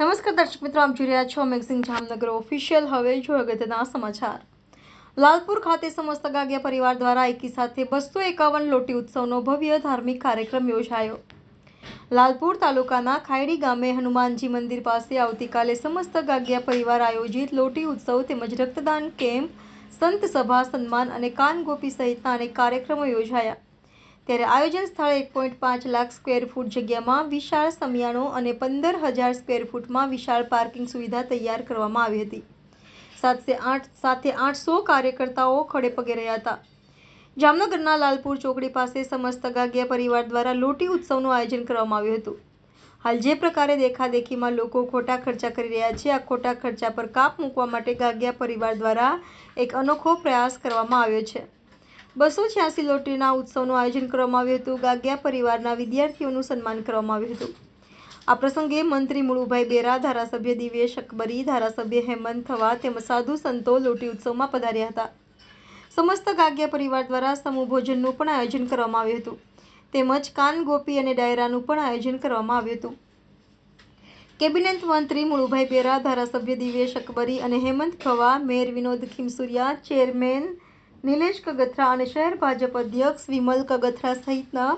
નમસ્કાર દર્શક મિત્રો, આપ જોઈ રહ્યા છો મેગઝિન જામનગર ઓફિશિયલ હવે જો અગત્યના સમાચાર. લાલપુર ખાતે સમસ્ત ગાગિયા પરિવાર દ્વારા એકી સાથે બસો એકાવન લોટી ઉત્સવનો ભવ્ય ધાર્મિક કાર્યક્રમ યોજાયો. લાલપુર તાલુકાના ખાયડી ગામે હનુમાનજી મંદિર પાસે આવતીકાલે સમસ્ત ગાગિયા પરિવાર આયોજિત લોટી ઉત્સવ તેમજ રક્તદાન કેમ્પ, સંત સભા, સન્માન અને કાનગોપી સહિતના અનેક કાર્યક્રમો યોજાયા. ત્યારે આયોજન સ્થળે એક પોઈન્ટ પાંચ લાખ સ્ક્વેર ફૂટ જગ્યામાં વિશાળ સમિયાણો અને પંદર હજાર સ્ક્વેર ફૂટમાં વિશાળ પાર્કિંગ સુવિધા તૈયાર કરવામાં આવી હતી. સાથે આઠ સાથે આઠસો કાર્યકર્તાઓ ખડે પગે રહ્યા હતા. જામનગરના લાલપુર ચોકડી પાસે સમસ્ત ગાગિયા પરિવાર દ્વારા લોટી ઉત્સવનું આયોજન કરવામાં આવ્યું હતું. હાલ જે પ્રકારે દેખાદેખીમાં લોકો ખોટા ખર્ચા કરી રહ્યા છે, આ ખોટા ખર્ચા પર કાપ મૂકવા માટે ગાગિયા પરિવાર દ્વારા એક અનોખો પ્રયાસ કરવામાં આવ્યો છે. બસો છ્યાસી લોટરીના ઉત્સવનું આયોજન કરવામાં આવ્યું હતું. ગાગ્યા પરિવારના વિદ્યાર્થીઓનું સન્માન કરવામાં આવ્યું હતું. આ પ્રસંગે મંત્રી મુળુભાઈ બેરા, ધારાસભ્ય દિવેશ અકબરી, ધારાસભ્ય હેમંત થવા તેમજ સાધુ સંતો લોટી ઉત્સવમાં પધાર્યા હતા. સમસ્ત ગાગ્યા પરિવાર દ્વારા સમૂહ ભોજનનું પણ આયોજન કરવામાં આવ્યું હતું. તેમજ કાન, ગોપી અને ડાયરાનું પણ આયોજન કરવામાં આવ્યું હતું. કેબિનેટ મંત્રી મુળુભાઈ બેરા, ધારાસભ્ય દિવેશ અકબરી અને હેમંત ખવા મેયર વિનોદ ખીમસુરિયા, ચેરમેન નિલેશ કગથરા અને શહેર ભાજપ અધ્યક્ષ વિમલ કગથરા સહિતના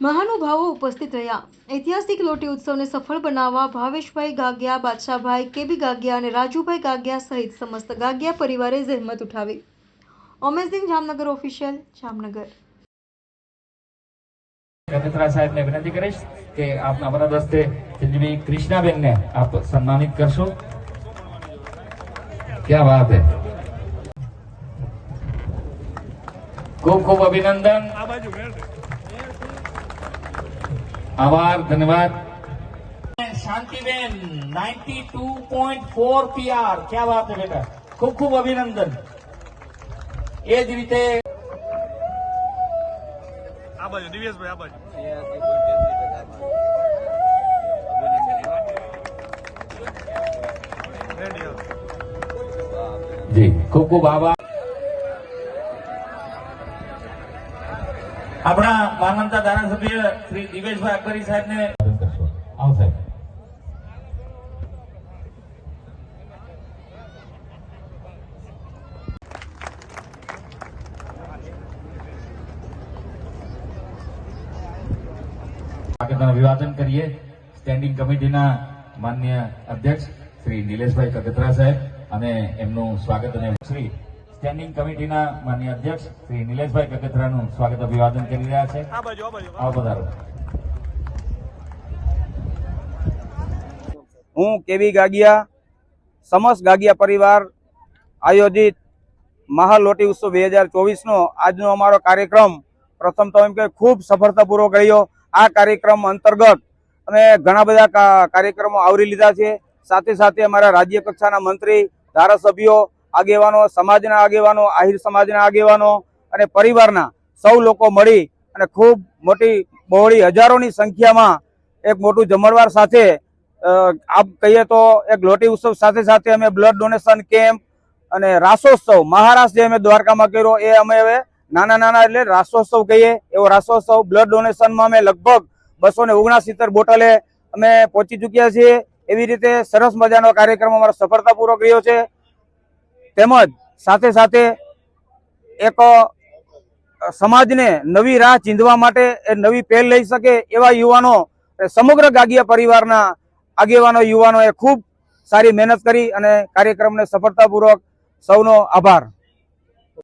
મહાનુભાવો ઉપસ્થિત રહ્યા. ઐતિહાસિક લોટી ઉત્સવને સફળ બનાવવા ભાવેશભાઈ ગાગિયા, બાદશાહભાઈ કેબી ગાગિયા અને રાજુભાઈ ગાગિયા સહિત સમસ્ત ગાગિયા પરિવારે જહેમત ઉઠાવી. Amazing Jamnagar official Jamnagar. કગતરા સાહેબને વિનંતી કરીશ કે આપના વરદ હસ્તે કૃષ્ણાબેનને આપ સન્માનિત કરશો. ક્યાં વાત હે? ખૂબ ખૂબ અભિનંદન આભાર ધન્યવાદ શાંતિબેન 92.4 પીઆર ક્યાં વાત હે બેટા ખૂબ ખૂબ અભિનંદન એ જ રીતે આ બાજુ દિવ્યેશભાઈ આ બાજુ રેડી હાલો. જી ખૂબ ખૂબ આભાર આપણા માનવતા ધારાસભ્ય શ્રી દિવેશભાઈ અકબરી સાહેબને આવો કરીએ. સ્ટેન્ડિંગ કમિટીના માન્ય અધ્યક્ષ શ્રી નિલેશભાઈ કગતરા સાહેબ અને એમનું સ્વાગત અને શ્રી સ્ટેન્ડિંગ કમિટીના માન્ય અધ્યક્ષ શ્રી નિલેશભાઈ કગતરાનું સ્વાગત અભિવાદન કરી રહ્યા છે. આવો પધારો. હું કેવી ગાગિયા સમસ ગાગિયા પરિવાર આયોજિત મહાલોટી ઉત્સવ બે હજાર ચોવીસનો આજનો અમારો કાર્યક્રમ પ્રથમ તો એમ કે ખૂબ સફળતાપૂર્વક રહ્યો આ કાર્યક્રમ અંતર્ગત અમે ઘણા બધા કા- કાર્યક્રમો આવરી લીધા છે. સાથે સાથે અમારા રાજ્ય કક્ષાના મંત્રી ધારાસભ્યો આગેવાનો, સમાજના આગેવાનો, આહિર સમાજના આગેવાનો અને પરિવારના સૌ લોકો મળી અને ખૂબ મોટી બહોળી હજારોની સંખ્યામાં એક મોટું જમણવાર સાથે આપ કહીએ તો એક લોટી ઉત્સવ સાથે સાથે અમે બ્લડ ડોનેશન કેમ્પ અને રાસોત્સવ, મહારાષ્ટ્ર જે અમે દ્વારકામાં કર્યો એ અમે હવે નાના નાના એટલે રાસોત્સવ કહીએ, એવો રાસોત્સવ, બ્લડ ડોનેશનમાં અમે લગભગ બસો ને ઓગણસિત્તેર બોટલે અમે પહોંચી ચૂક્યા છીએ. એવી રીતે સરસ મજાનો કાર્યક્રમ અમારો સફળતાપૂર્વક રહ્યો છે. તેમજ સાથે સાથે એક સમાજને નવી રાહ ચીંધવા માટે એ નવી પહેલ લઈ શકે એવા યુવાનો સમગ્ર ગાગિયા પરિવારના આગેવાનો યુવાનોએ ખૂબ સારી મહેનત કરી અને કાર્યક્રમને સફળતાપૂર્વક સૌનો આભાર.